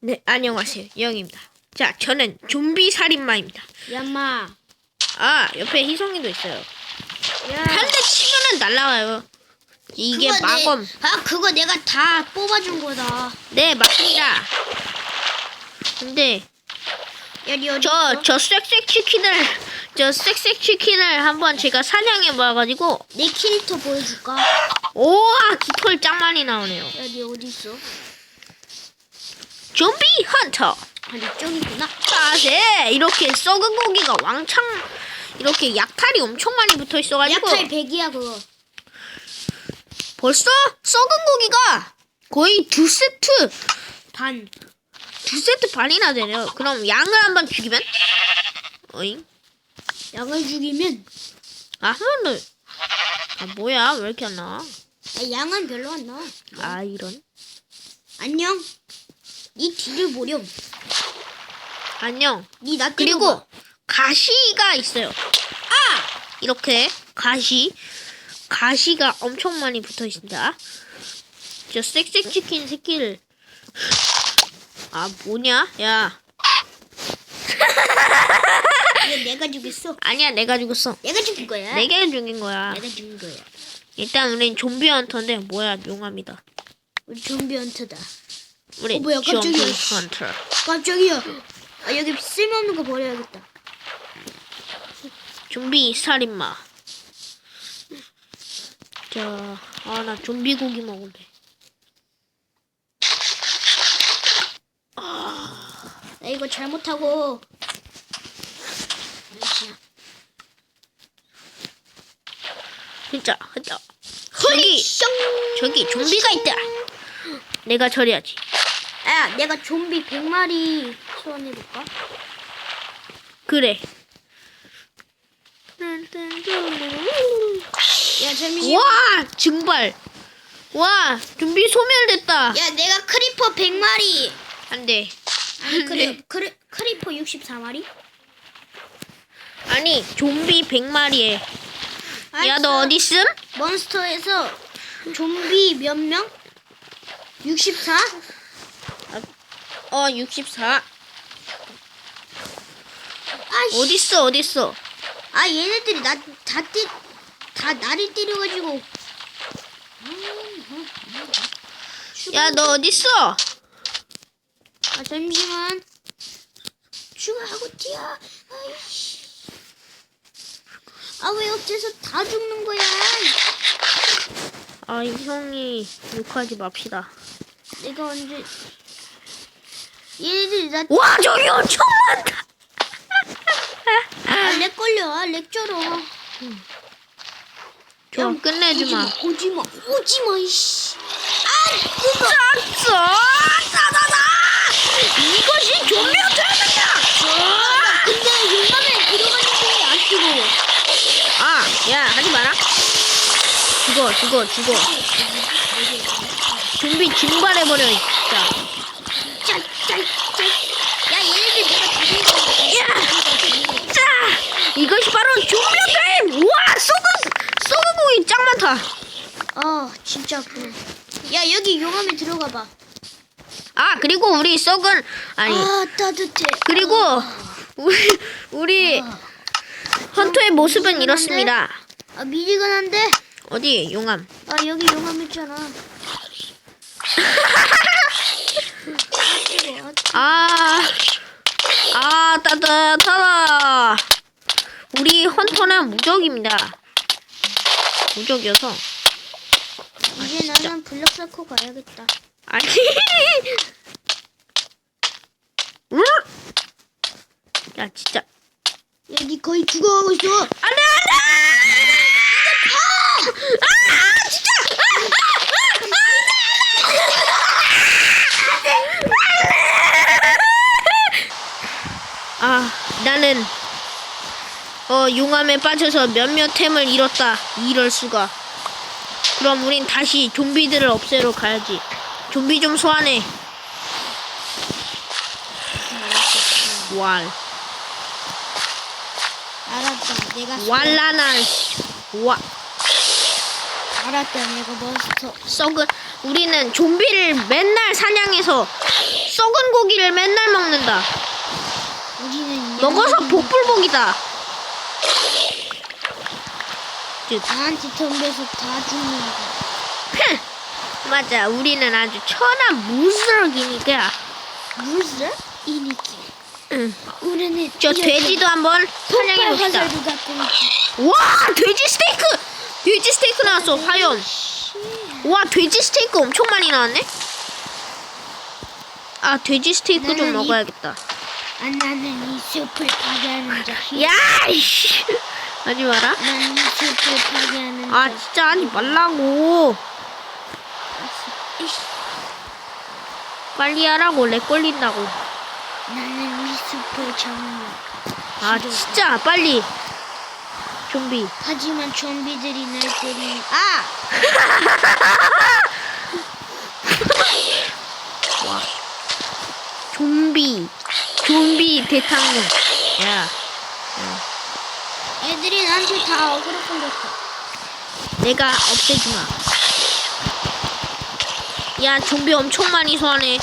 네, 안녕하세요. 영입니다. 자, 저는 좀비 살인마입니다. 야마. 아, 옆에 희성이도 있어요. 야. 한 대 치면은 날라와요. 이게 그거 내- 마검. 아 그거 내가 다 뽑아준 거다. 네, 맞습니다. 근데 어디 저, 있어? 저 쌕쌕 치킨을, 저 쌕쌕 치킨을 한번 제가 사냥해 봐가지고, 내 캐릭터 보여줄까? 오와, 깃털 짱 많이 나오네요. 야니 어디 있어? 좀비 헌터. 아니 저기구나. 자세 이렇게 썩은 고기가 왕창 이렇게 약탈이 엄청 많이 붙어 있어가지고 약탈 100이야 그거. 벌써 썩은 고기가 거의 두 세트 반. 두 세트 반이나 되네요. 그럼 양을 한번 죽이면 어잉 양을 죽이면 아 한 번 더. 아 뭐야 왜 이렇게 안 나와? 아, 양은 별로 안 나와. 아 이런 안녕. 네 뒤를 보렴. 안녕. 네나 그리고 가시가 있어요. 아 이렇게 가시 가시가 엄청 많이 붙어 있습니다. 저 섹섹 치킨 새끼를 아 뭐냐? 야 이거 내가 죽였어. 아니야 내가 죽었어. 내가 죽인 거야. 내가 죽인 거야. 내가 죽인 거야. 일단 우린 좀비 헌터인데 뭐야 용암이다. 우리 좀비 헌터다. 우리 어, 뭐야, 깜짝이야. 헌터. 깜짝이야. 아 여기 쓸모없는 거 버려야겠다. 좀비 살인마. 자, 아 나 좀비 고기 먹을래. 나 이거 잘못하고 진짜 진짜. 저기 저기 좀비가 있다. 내가 처리하지. 야 내가 좀비 100마리 소환해볼까? 그래. 야 잠시만 와 증발. 와 좀비 소멸됐다. 야 내가 크리퍼 100마리 안 돼. 아니 크리. 크리, 크리퍼 64마리? 아니 좀비 100마리에. 야 너 어디 있음? 몬스터에서 좀비 몇 명? 64? 어 64. 아씨 어딨어 어딨어? 아 얘네들이 나 다 때 다 나를 때려가지고 야 너 어딨어? 아 잠시만 추가하고 뛰어 아이씨 아 왜 어째서 다 죽는 거야 아, 이 형이 욕하지 맙시다. 내가 언제 얘네들이 나 와, 저기 엄청 많다! 아, 렉 걸려. 아, 렉 쩔어. 좋아, 끝내지 마. 오지 마. 오지 마, 이씨. 쌌어! 싸다다! 이것이 조명 되느냐! 근데 용감에 들어가는 게안 뜨거워. 아, 야, 하지 마라. 죽어, 죽어, 죽어. 좀비 증발해버려, 진짜. 짤, 짤, 짤. 야, 얘네들 내가 다 죽였어. 자! 이것이 바로 조명 게임! 우와, 쏘그, 쏘그공이 짱 많다. 아, 진짜 아프네. 야, 여기 용감에 들어가 봐. 아, 그리고 우리 썩은, 아니, 아, 따뜻해. 그리고, 우리, 우리, 헌터의 모습은 이렇습니다. 아, 미지근한데? 어디 용암? 아, 여기 용감 있잖아. 아, 아 따뜻하다. 우리 헌터는 무적입니다. 무적이어서 이제 나는 블럭 쌓고 가야겠다. 아니. 응? 야 진짜 야, 니 거의 죽어가고 있어. 안돼 안돼. 아, 아 진짜. 아 나는 어 용암에 빠져서 몇몇 템을 잃었다. 이럴 수가. 그럼 우린 다시 좀비들을 없애러 가야지. 좀비 좀 소환해. 왈. 알았다. 내가 왈라나. 와. 알았다. 내가 몬스터. 썩은 우리는 좀비를 맨날 사냥해서 썩은 고기를 맨날 먹는다. 우리는 먹어서 복불복이다. 즉, 나한테 덤벼서 다 죽는 거. 흥! 맞아, 우리는 아주 천한 무스럭이니까. 무슨 이니키. 응. 우리는 저 돼지도 한번 사냥해 봅시다. 와, 돼지 스테이크! 돼지 스테이크 나왔어, 화연. 와, 돼지 스테이크 엄청 많이 나왔네? 아, 돼지 스테이크 좀 나는 이- 먹어야겠다. 아 나는 이 숲을 파괴하는 자. 야, 이씨! 하지 마라. 이 파괴하는 아, 자. 진짜 하지 말라고. 빨리 하라고, 렉 걸린다고. 나는 이 숲을 정말. 아, 진짜, 빨리. 좀비. 하지만 좀비들이 날 때리니 아! 와. 좀비. 좀비 대탕령. 야, 애들이 나한테 다 어그로 끌렸어. 내가 없애주마. 야, 좀비 엄청 많이 소환해.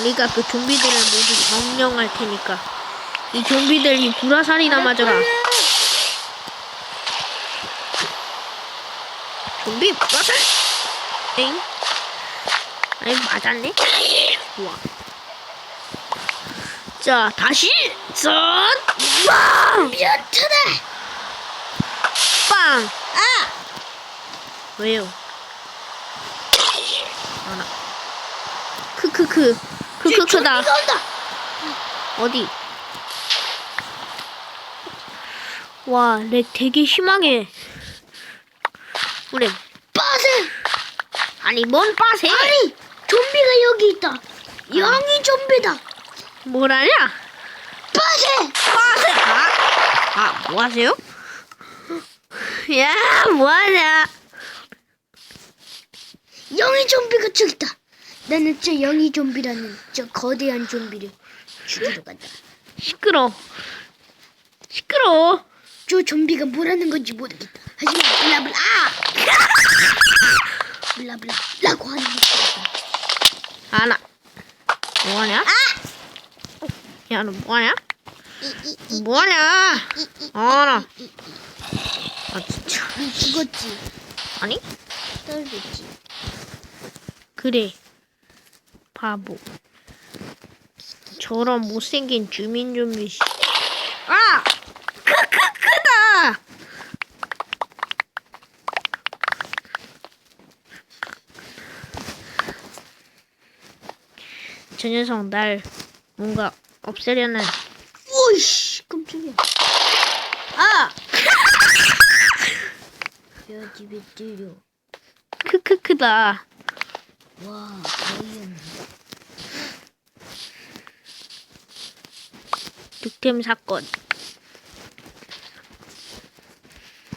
우리가 그 좀비들을 모두 점령할 테니까. 이 좀비들이 불화살이나 맞아라. 좀비 불화살? 엥? 아니, 맞았네? 우와. 자, 다시! 짠! 빵! 미어트다! 빵! 아! 왜요? 알아. 크크크. 크크크다. 어디? 와, 렉 되게 심하게. 그래. 빠세! 아니, 뭔 빠세? 아니! 좀비가 여기 있다! 영이 좀비다! 뭐라냐? 빠세! 빠세! 아, 아, 뭐 하세요? 야, 뭐 하냐? 영이 좀비가 저기 있다! 나는 저 영이 좀비라는 저 거대한 좀비를 죽이러 간다. 시끄러. 시끄러. 저 좀비가 뭐라는 건지 모르겠다. 하지만 블라블라! 블라블라! 라고 하는 것같다 아나. 뭐 하냐? 아! 야, 너 뭐 하냐? 이, 이, 이, 뭐 하냐? 이, 이, 아나. 이, 이. 아, 진짜. 니 죽었지? 아니? 떨어졌지? 그래. 바보. 저런 못생긴 주민 좀비. 씨. 아! 크크크다! 저 녀석 날 뭔가 없애려는 오이씨! 깜짝이야. 아! 야, 집에 때려. 크크크다. 와, 어이없네. 득템 사건.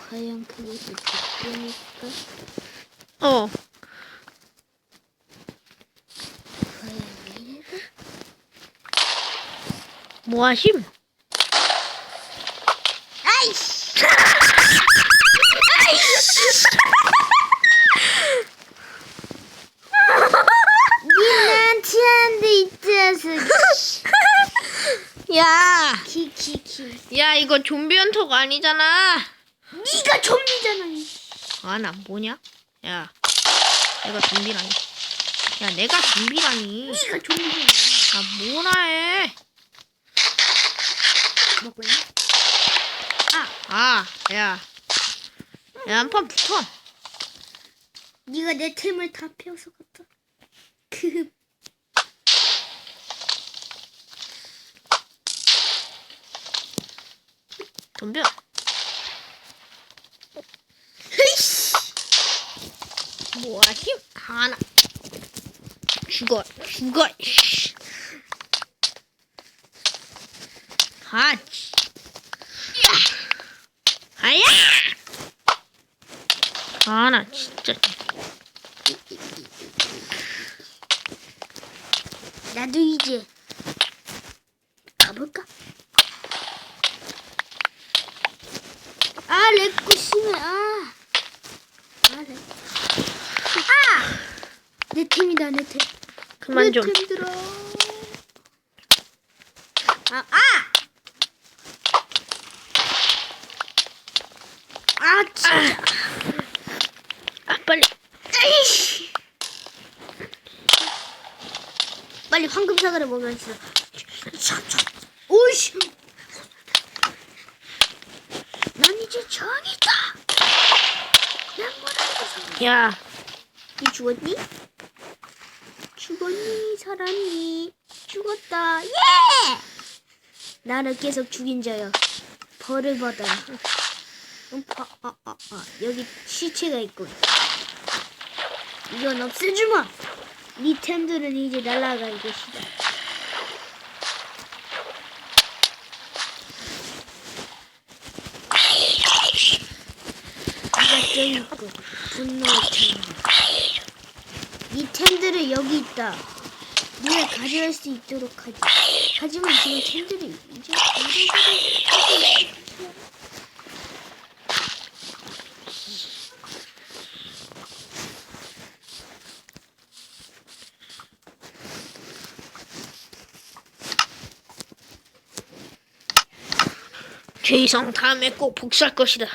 과연 그것이 득점일까? 어. 과연 미래가? 뭐하심? 아이씨! 니한테 한대 있자서 야! 키키키 야, 이거 좀비 헌터가 아니잖아. 니가 좀비잖아 아, 나 뭐냐? 야, 내가 좀비라니. 야, 내가 좀비라니. 니가 좀비잖아 아, 뭐라 해. 먹을래? 아, 야. 야, 한 판 붙어. 니가 내 템을 다 펴서 갔다 그 덤벼. 헤이씨 뭐하심? 하나. 죽어, 죽어. 씨. 아, 씨. 아야! 아, 나 진짜. 나도 이제 가볼까? 아, 렉고 심해. 아. 아, 렉. 아! 내 팀이다, 내 팀. 그만 좀. 왜 들어? 아, 아! 아, 진짜. 아 빨리. 에이씨. 빨리 황금 사과를 먹으면서. 오이씨. 난 이제 정이다. 난 뭐라고 야니 죽었니? 죽었니? 살았니? 죽었다. 예! 나를 계속 죽인 자여. 벌을 받아라. 음, 아, 아, 아, 아. 여기 시체가 있군. 이건 없애주마. 네 템들은 이제 날아갈 것이다. 있고 분노의 템. 이 템들은 여기 있다. 네가 가져갈 수 있도록 하지. 하지만 지금 템들이 이제. 죄성 다음에 꼭 복수할 것이다.